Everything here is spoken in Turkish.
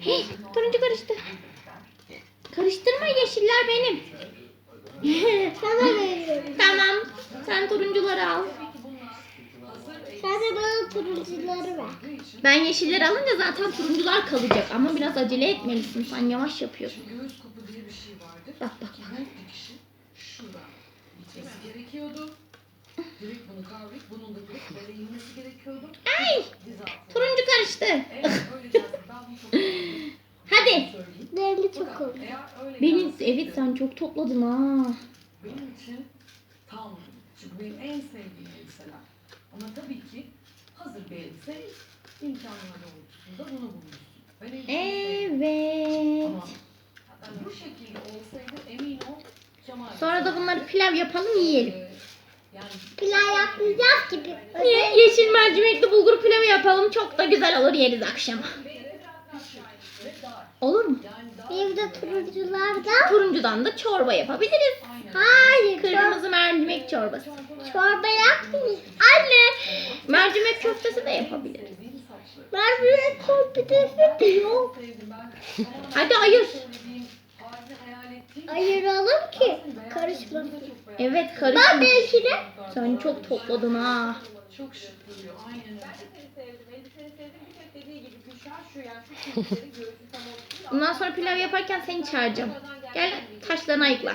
Hey, turuncu karıştı. Karıştırma yeşiller benim. Sana veriyorum. tamam. Sen turuncuları al. Sen de bana turuncuları ver. Ben yeşilleri alınca zaten turuncular kalacak. Ama biraz acele etmelisin. Sen yavaş yapıyorsun. Bak bak gerekiyordu. Ay! Turuncu karıştı. Eğer öyle dersen ben bunu çok söyleyeyim. Hadi. Rengi çok oldu. Benim evet sen çok topladın ha. Benim için tam. Çünkü benim en sevdiğim elbiseler. Ama tabii ki hazır bir elbise imkanları doğrultusunda bunu bulmuşsun. Ben. Evet. Ama yani bu şekilde olsaydı emin ol Kemal. Sonra da bunları pilav yapalım yiyelim. Ee, Yani Pilav yapmayacağız gibi. Niye? Yeşil mercimekli bulgur pilavı yapalım. Çok da güzel olur yeriz akşama. Olur mu? Benim de turunculardan. Turuncudan da çorba yapabiliriz. Hayır. Çor Kırmızı mercimek çorbası. çorba yapmayayım. Anne. Mercimek köftesi de yapabiliriz. Bir diyor. Sevdim ben. Ama Hadi ayır. Ayıralım ki karışmasın. de. Evet Bak karışmış. belki de. Sen çok topladın ha. Çok şık duruyor. Aynen Ben de seni sevdim. Elbiseni sevdim. Bir tek Bundan sonra pilav yaparken seni çağıracağım. Gel taşlarını ayıkla.